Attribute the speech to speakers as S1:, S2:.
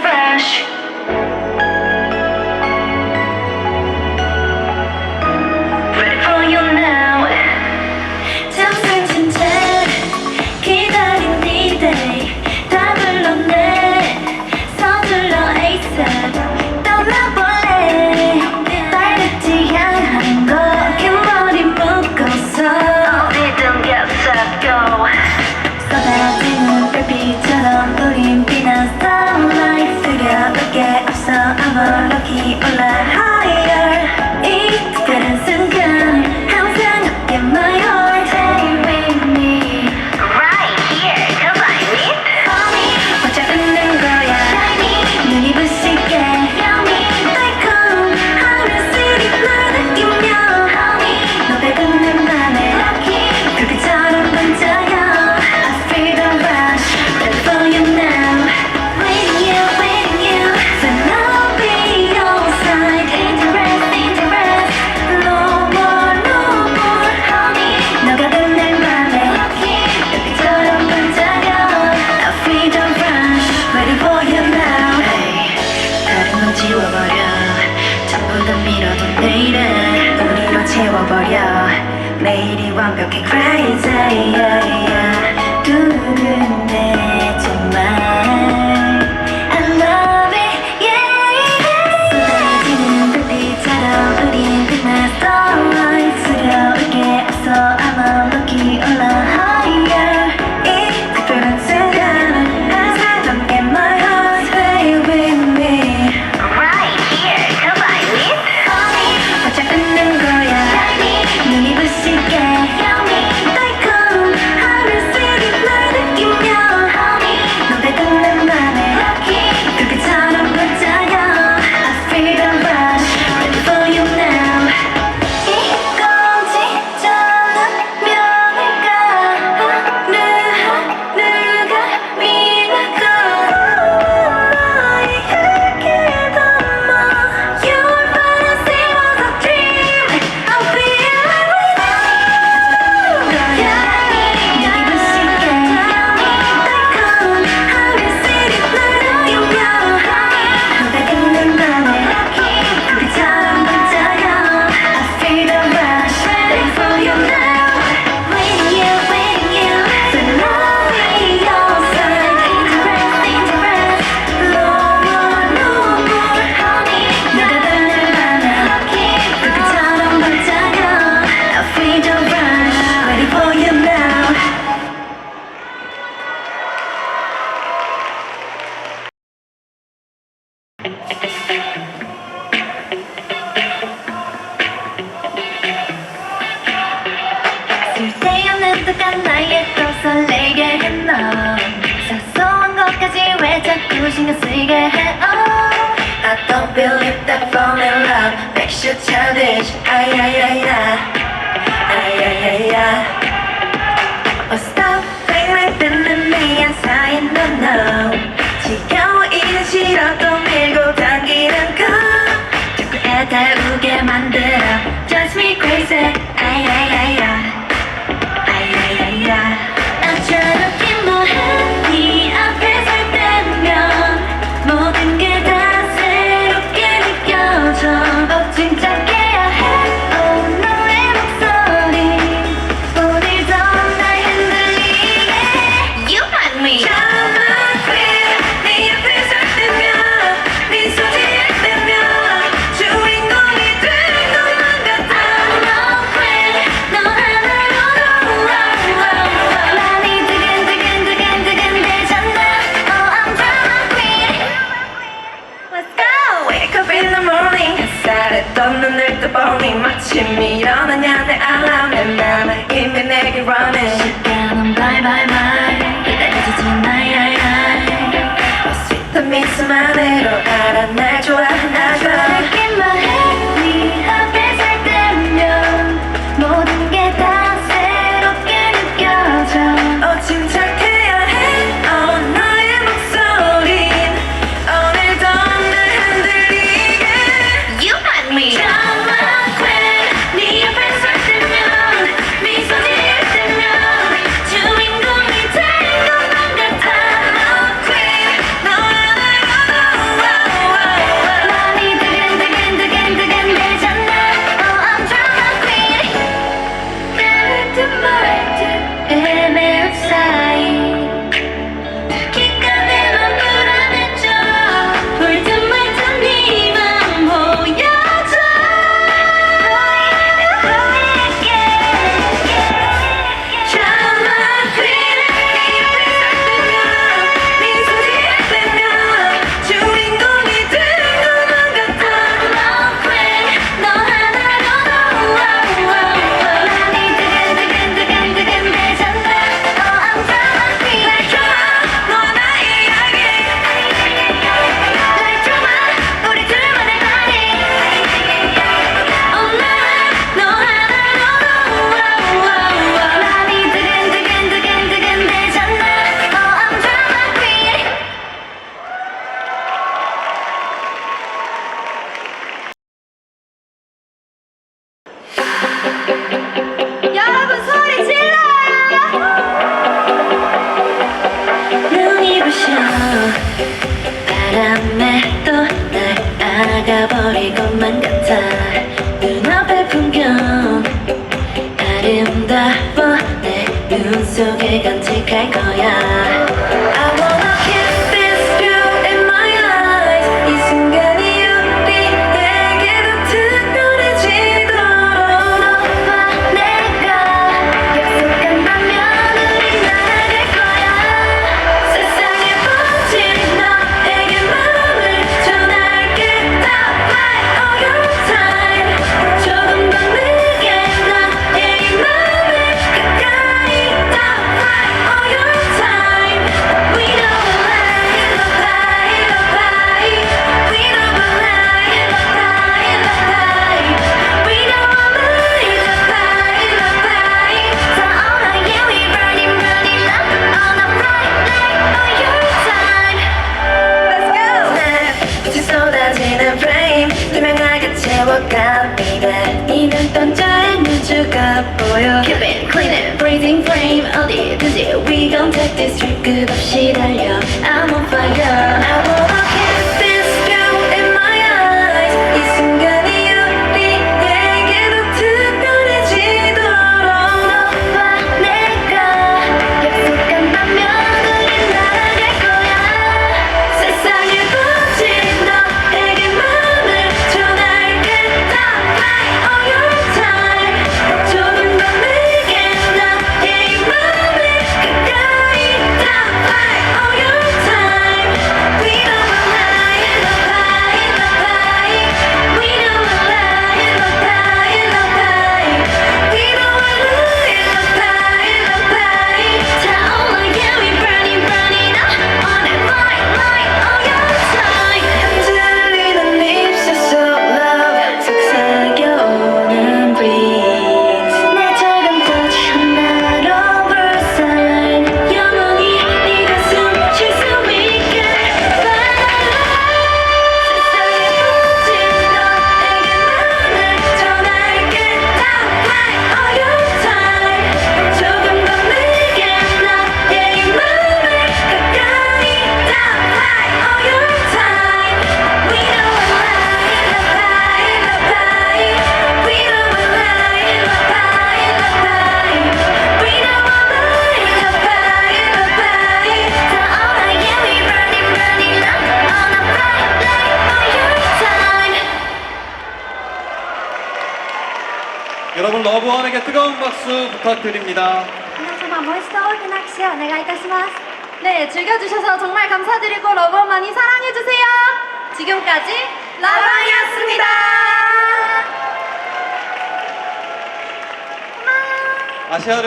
S1: fresh. 매일이 완벽해 crazy yeah, yeah. 두 눈에 일단 나에게 더 설레게 해너 사소한 것까지 왜 자꾸 신경 쓰이게 해 oh. I don't believe that fall in love makes you childish 아야야야 아야야야 Oh stop playing like been me and saying no no 지겨워 이제 싫어 또 밀고 당기는 거 자꾸 애달우게 만들어 Just me crazy give me all the night that I love and mama give me naked running 간직할 거야. 감미가 이는던 잘눈주가 보여. Keep it clean it. Breathing frame 어디든지 We gon' take this trip. 끝없이 달려. I'm on fire. I
S2: 여러분 러브원에게 뜨거운 박수 부탁드립니다.
S1: 네, 즐겨주셔서 정말 감사드리고 러브원 많이 사랑해주세요. 지금까지 러브원이었습니다.
S2: 아시아를